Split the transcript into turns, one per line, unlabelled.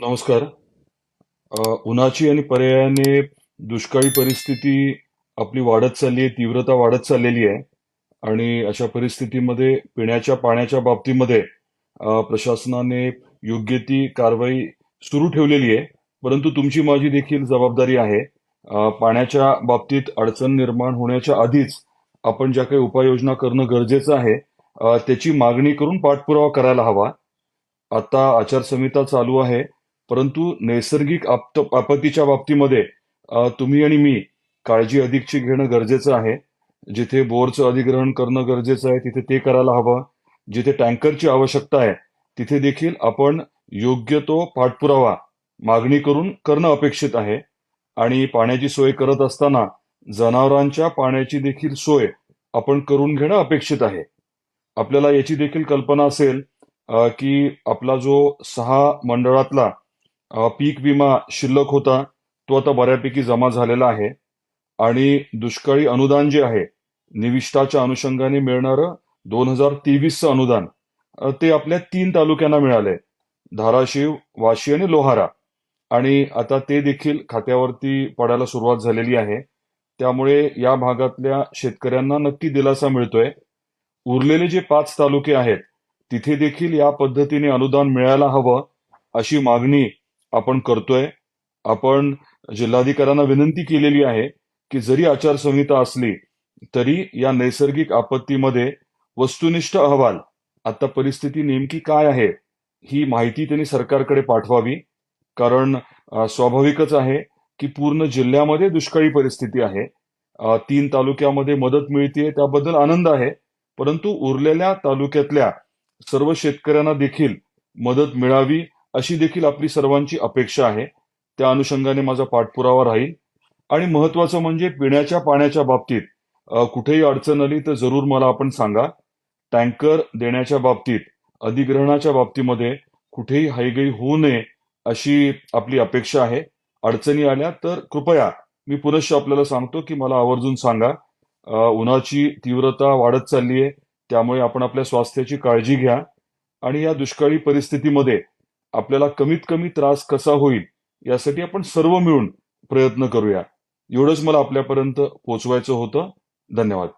नमस्कार. अ, उन्हाची आणि पर्यायाने दुष्काळी परिस्थिती आपली वाढत चालली आहे तीव्रता वाढत चाललेली आहे. आणि अशा परिस्थितीमध्ये पिण्याच्या पाण्याच्या बाबतीमध्ये अ, प्रशासनाने योग्य ती कारवाई सुरू ठेवलेली आहे. परंतु तुमची माझी देखील जबाबदारी आहे. अ, पाण्याच्या बाबतीत अडचण निर्माण होण्याच्या आधीच आपण ज्या काही उपाययोजना करणं गरजेचं आहे अ, त्याची मागणी करून पाठपुरावा करायला हवा. आता आचारसंहिता चालू आहे. परंतु नैसर्गिक आपत्तीच्या बाबतीमध्ये तुम्ही आणि मी काळजी अधिकची घेणं गरजेचं आहे. जिथे बोरचं अधिग्रहण करणं गरजेचं आहे तिथे ते करायला हवं. जिथे टँकरची आवश्यकता आहे तिथे देखील आपण योग्य तो पाठपुरावा मागणी करून करणं अपेक्षित आहे. आणि पाण्याची सोय करत असताना जनावरांच्या पाण्याची देखील सोय आपण करून घेणं अपेक्षित आहे. आपल्याला याची देखील कल्पना असेल की आपला जो सहा मंडळातला पीक विमा शिल्लक होता तो आता बऱ्यापैकी जमा झालेला आहे. आणि दुष्काळी अनुदान जे आहे निविष्ठाच्या अनुषंगाने मिळणारं दोन हजार तेवीसचं अनुदान ते आपल्या तीन तालुक्यांना मिळालंय. धाराशिव वाशी आणि लोहारा. आणि आता ते देखील खात्यावरती पडायला सुरुवात झालेली आहे. त्यामुळे या भागातल्या शेतकऱ्यांना नक्की दिलासा मिळतोय. उरलेले जे पाच तालुके आहेत तिथे देखील या पद्धतीने अनुदान मिळायला हवं अशी मागणी आपण करतोय आपण जिल्हाधिकाऱ्यांना विनंती केलेली आहे की जरी आचारसंहिता असली तरी या नैसर्गिक आपत्तीमध्ये वस्तुनिष्ठ अहवाल आता परिस्थिती नेमकी काय आहे ही माहिती त्यांनी सरकारकडे पाठवावी. कारण स्वाभाविकच आहे की पूर्ण जिल्ह्यामध्ये दुष्काळी परिस्थिती आहे. तीन तालुक्यामध्ये मदत मिळते त्याबद्दल आनंद आहे. परंतु उरलेल्या तालुक्यातल्या सर्व शेतकऱ्यांना देखील मदत मिळावी अशी देखील आपली सर्वांची अपेक्षा आहे. त्या अनुषंगाने माझा पाठपुरावा राहील. आणि महत्वाचं म्हणजे पिण्याच्या पाण्याच्या बाबतीत कुठेही अडचण आली तर जरूर मला आपण सांगा. टँकर देण्याच्या बाबतीत अधिग्रहणाच्या बाबतीमध्ये कुठेही हायगई होऊ नये अशी आपली अपेक्षा आहे. अडचणी आल्या तर कृपया मी पुनश्च आपल्याला सांगतो की मला आवर्जून सांगा. उन्हाची तीव्रता वाढत चालली आहे त्यामुळे आपण आपल्या स्वास्थ्याची काळजी घ्या. आणि या दुष्काळी परिस्थितीमध्ये आपल्याला कमीत कमी त्रास कसा होईल यासाठी आपण सर्व मिळून प्रयत्न करूया. एवढंच मला आपल्यापर्यंत पोचवायचं होतं. धन्यवाद.